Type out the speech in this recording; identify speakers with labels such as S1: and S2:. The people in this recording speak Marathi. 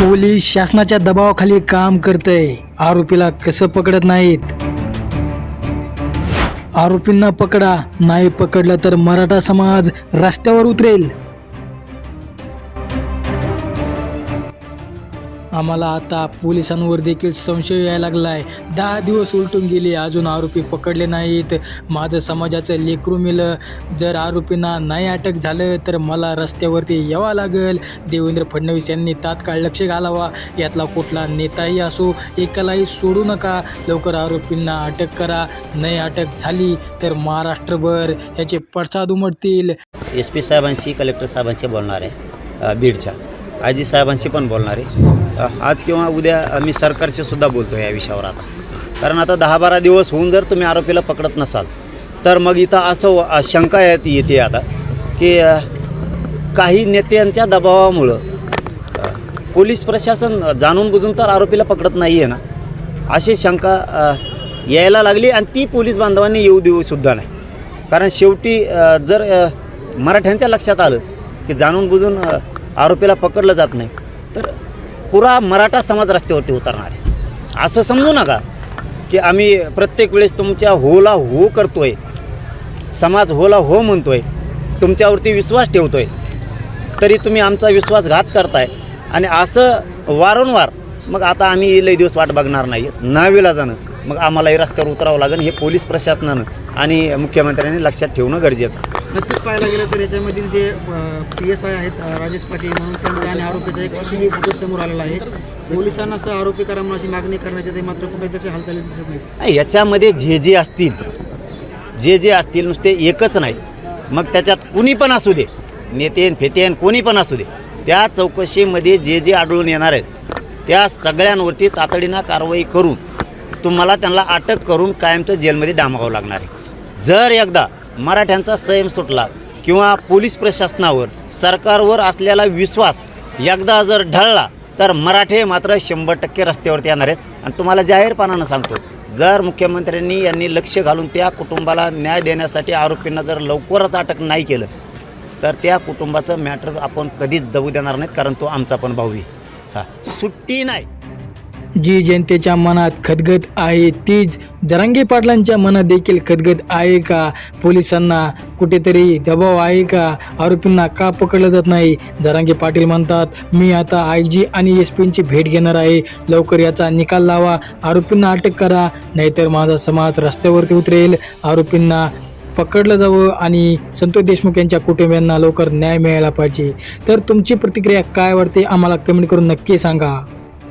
S1: पोलीस शासनाच्या दबावाखाली काम करतय. आरोपीला कसं पकडत नाहीत? आरोपींना पकडा नाही पकडलं तर मराठा समाज रस्त्यावर उतरेल. आम्हाला आता पोलिसांवर देखील संशय यायला लागला आहे दहा दिवस उलटून गेले अजून आरोपी पकडले नाहीत. माझं समाजाचं लेकरू मिलं. जर आरोपींना नाही अटक झालं तर मला रस्त्यावरती यावं लागेल. देवेंद्र फडणवीस यांनी तात्काळ लक्ष घालावा. यातला कुठला नेताही असो एकालाही सोडू नका. लवकर आरोपींना अटक करा. नाही अटक झाली तर महाराष्ट्रभर ह्याचे पडसाद उमटतील.
S2: एस पी साहेबांशी कलेक्टर साहेबांशी बोलणार आहे बीडच्या. आजी साहेबांशी पण बोलणार आहे. आज किंवा उद्या आम्ही मी सरकारशी सुद्धा बोलतो या विषयावर आता. कारण आता दहा बारा दिवस होऊन जर तुम्ही आरोपीला पकडत नसाल तर मग इथं असं व- शंका येत येते आता की काही नेत्यांच्या दबावामुळं पोलीस प्रशासन जाणून बुजून तर आरोपीला पकडत नाही आहे ना. अशी शंका यायला लागली आणि ती पोलीस बांधवांनी येऊ देऊ सुद्धा नाही. कारण शेवटी जर मराठ्यांच्या लक्षात आलं की जाणून बुजून आरोपीला पकडलं जात नाही. तर पुरा मराठा समाज रस्त्यावरती उतरणार आहे. असं समजू नका की आम्ही प्रत्येक वेळेस तुमच्या होला हो करतो आहे समाज होला हो म्हणतो आहे तुमच्यावरती विश्वास ठेवतो आहे तरी तुम्ही आमचा विश्वासघात करताय. आणि असं वारंवार मग आता आम्ही लई दिवस वाट बघणार नाही. नावेला जाणं मग आम्हालाही रस्त्यावर उतरावं लागेल हे पोलीस प्रशासनानं आणि मुख्यमंत्र्यांनी लक्षात ठेवणं गरजेचं आहे.
S3: नक्कीच पाहायला गेलं तर याच्यामधील जे पी एस आय आहेत राजेश पाटील म्हणून त्यांच्या आणि आरोपीचा एक फुटेज समोर आलेला आहे. पोलिसांना असं आरोपी करा म्हणून अशी मागणी करण्याचे ते मात्र कुठे तसे हालचाली दिसत
S2: नाही, याच्यामध्ये जे जे असतील जे जे असतील नुसते एकच नाही. मग त्याच्यात कुणी पण असू दे नेतेन फेतेन कोणी पण असू दे त्या चौकशीमध्ये जे जे आढळून येणार आहेत त्या सगळ्यांवरती तातडीनं कारवाई करून तुम्हाला त्यांना अटक करून कायमचं जेलमध्ये डांबावं लागणार आहे. जर एकदा मराठ्यांचा संयम सुटला किंवा पोलीस प्रशासनावर सरकारवर असलेला विश्वास एकदा जर ढळला तर मराठे मात्र शंभर टक्के रस्त्यावरती येणार आहेत. आणि तुम्हाला जाहीरपणानं सांगतो जर मुख्यमंत्र्यांनी यांनी लक्ष घालून त्या कुटुंबाला न्याय देण्यासाठी आरोपींना जर लवकरच अटक नाही केलं तर त्या कुटुंबाचं मॅटर आपण कधीच जगू देणार नाहीत कारण तो आमचा पण भाऊ आहे. हां सुट्टी नाही.
S1: जी जनतेच्या मनात खदगत आहे तीच जरांगे पाटलांच्या मनात देखील खदगत आहे का? पोलिसांना कुठेतरी दबाव आहे का? आरोपींना का पकडलं जात नाही? जरांगे पाटील म्हणतात मी आता आय जी आणि एस पींची भेट घेणार आहे. लवकर याचा निकाल लावा. आरोपींना अटक करा. नाहीतर माझा समाज रस्त्यावरती उतरेल. आरोपींना पकडलं जावं आणि संतोष देशमुख यांच्या कुटुंबियांना लवकर न्याय मिळायला पाहिजे. तर तुमची प्रतिक्रिया काय वाटते? आम्हाला कमेंट करून नक्की सांगा.